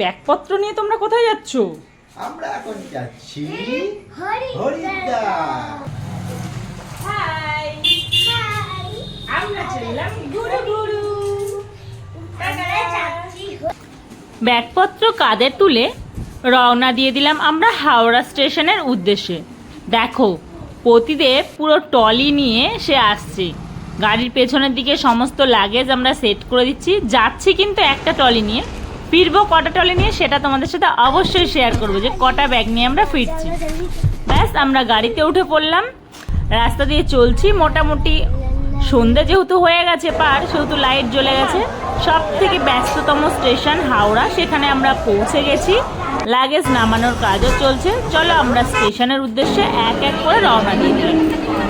ব্যাগপত্র নিয়ে তোমরা কোথায় যাচ্ছ? আমরা এখন যাচ্ছি হরিদ্বার হরিদ্বার। হাই। আমরা চললাম গুরু গুরু। ব্যাগপত্র কাঁধে তুলে? রওনা দিয়ে দিলাম আমরা হাওড়া স্টেশনের উদ্দেশ্যে। দেখো পতিদেব পুরো টলি নিয়ে সে আসছে। গাড়ির পেছনের দিকে সমস্ত লাগেজ আমরা সেট করে দিচ্ছি। যাচ্ছি কিন্তু একটা টলি নিয়ে। ফিরবো কটা টলি নিয়ে সেটা তোমাদের সাথে অবশ্যই শেয়ার করব যে কটা ব্যাগ নিয়ে আমরা ফিরছি। ব্যাস, আমরা গাড়িতে উঠে পড়লাম। রাস্তা দিয়ে চলছি। মোটামুটি সন্ধে যেহেতু হয়ে গেছে পার, সেহেতু লাইট জ্বলে গেছে। সব থেকে ব্যস্ততম স্টেশন হাওড়া। সেখানে আমরা পৌঁছে গেছি। লাগেজ নামানোর কাজও চলছে। চলো আমরা স্টেশনের উদ্দেশ্যে এক এক করে রওনা দিয়ে দিলাম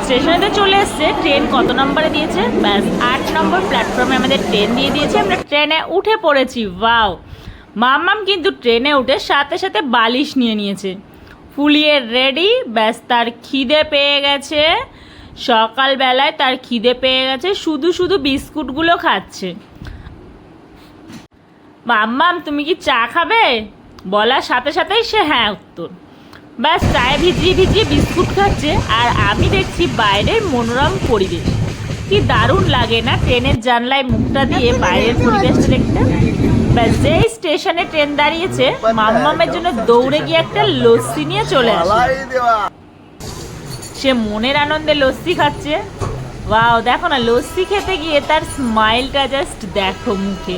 স্টেশনেতে চলে এসছে। ট্রেন কত নম্বরে দিয়েছে? ব্যাস, আট নম্বর প্ল্যাটফর্মে আমাদের ট্রেন দিয়ে দিয়েছে। আমরা ট্রেনে উঠে পড়েছি। ওয়াও মাম্মাম কিন্তু ট্রেনে উঠে সাথে সাথে বালিশ নিয়ে নিয়েছে। ফুলিয়ে রেডি ব্যাস তার খিদে পেয়ে গেছে। সকালবেলায় তার খিদে পেয়ে গেছে, শুধু শুধু বিস্কুটগুলো খাচ্ছে। মাম্মাম, তুমি কি চা খাবে? বলার সাথে সাথেই সে হ্যাঁ উত্তর। ব্যাস চায়ে ভিজিয়ে ভিজিয়ে বিস্কুট খাচ্ছে আর আমি দেখছি বাইরের মনোরম পরিবেশ। কি দারুণ লাগে না ট্রেনের জানলায় মুখটা দিয়ে বাইরের পরিবেশটা দেখতে। যেই স্টেশনে ট্রেন দাঁড়িয়েছে, মাম্মামের জন্য দৌড়ে গিয়ে একটা লস্যি নিয়ে চলে আসে। সে মনের আনন্দে লস্যি খাচ্ছে। ওয়াও, দেখো না, লস্যি খেতে গিয়ে তার স্মাইলটা জাস্ট দেখো মুখে।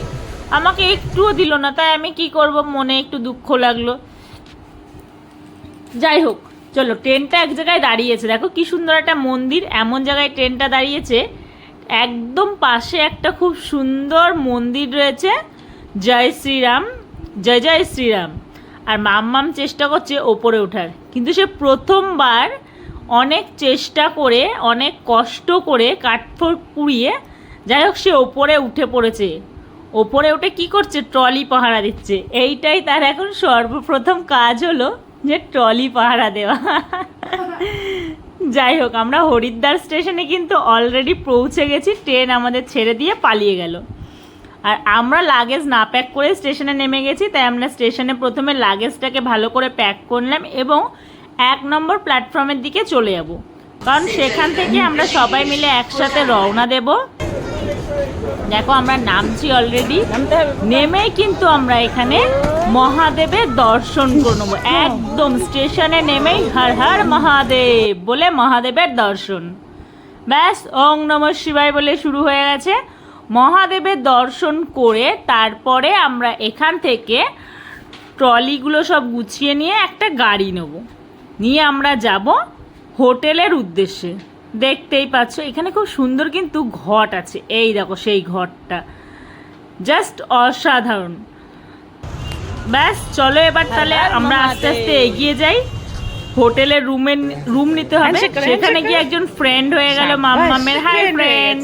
আমাকে একটুও দিল না, তাই আমি কি করব, মনে একটু দুঃখ লাগল। যাই হোক, চলো, ট্রেনটা এক জায়গায় দাঁড়িয়েছে। দেখো কি সুন্দর একটা মন্দির, এমন জায়গায় ট্রেনটা দাঁড়িয়েছে। একদম পাশে একটা খুব সুন্দর মন্দির রয়েছে। জয় শ্রীরাম, জয় জয় শ্রীরাম। আর মাম্মাম চেষ্টা করছে ওপরে ওঠার। কিন্তু সে প্রথমবার অনেক চেষ্টা করে, অনেক কষ্ট করে কাঠফোড় পুড়িয়ে, যাই হোক সে ওপরে উঠে পড়েছে। ওপরে উঠে কি করছে? ট্রলি পাহারা দিচ্ছে। এইটাই তার এখন সর্বপ্রথম কাজ হলো যে ট্রলি পাহারা দেওয়া। যাই হোক, আমরা হরিদ্বার স্টেশনে কিন্তু অলরেডি পৌঁছে গেছি। ট্রেন আমাদের ছেড়ে দিয়ে পালিয়ে গেল। আর আমরা লাগেজ না প্যাক করে স্টেশনে নেমে গেছি, তাই আমরা স্টেশনে প্রথমে লাগেজটাকে ভালো করে প্যাক করলাম এবং এক নম্বর প্ল্যাটফর্মের দিকে চলে যাব। কারণ সেখান থেকে আমরা সবাই মিলে একসাথে রওনা দেব। দেখো আমরা নামছি অলরেডি নেমেই কিন্তু আমরা এখানে মহাদেবের দর্শন করে নেব। একদম স্টেশনে নেমেই হর হর মহাদেব বলে মহাদেবের দর্শন। ব্যাস, ওং নম শিবায় বলে শুরু হয়ে গেছে। মহাদেবের দর্শন করে তারপরে আমরা এখান থেকে ট্রলিগুলো সব গুছিয়ে নিয়ে একটা গাড়ি নেব। নিয়ে আমরা যাব হোটেলের উদ্দেশ্যে। দেখতেই পাচ্ছ এখানে খুব সুন্দর কিন্তু ঘট আছে। এই দেখো সেই ঘরটা জাস্ট অসাধারণ। ব্যাস চলো এবার তাহলে আমরা আস্তে আস্তে এগিয়ে যাই। হোটেলের রুমে রুম নিতে হবে। সেখানে গিয়ে একজন ফ্রেন্ড হয়ে গেল মাম্মামের। Hi friend.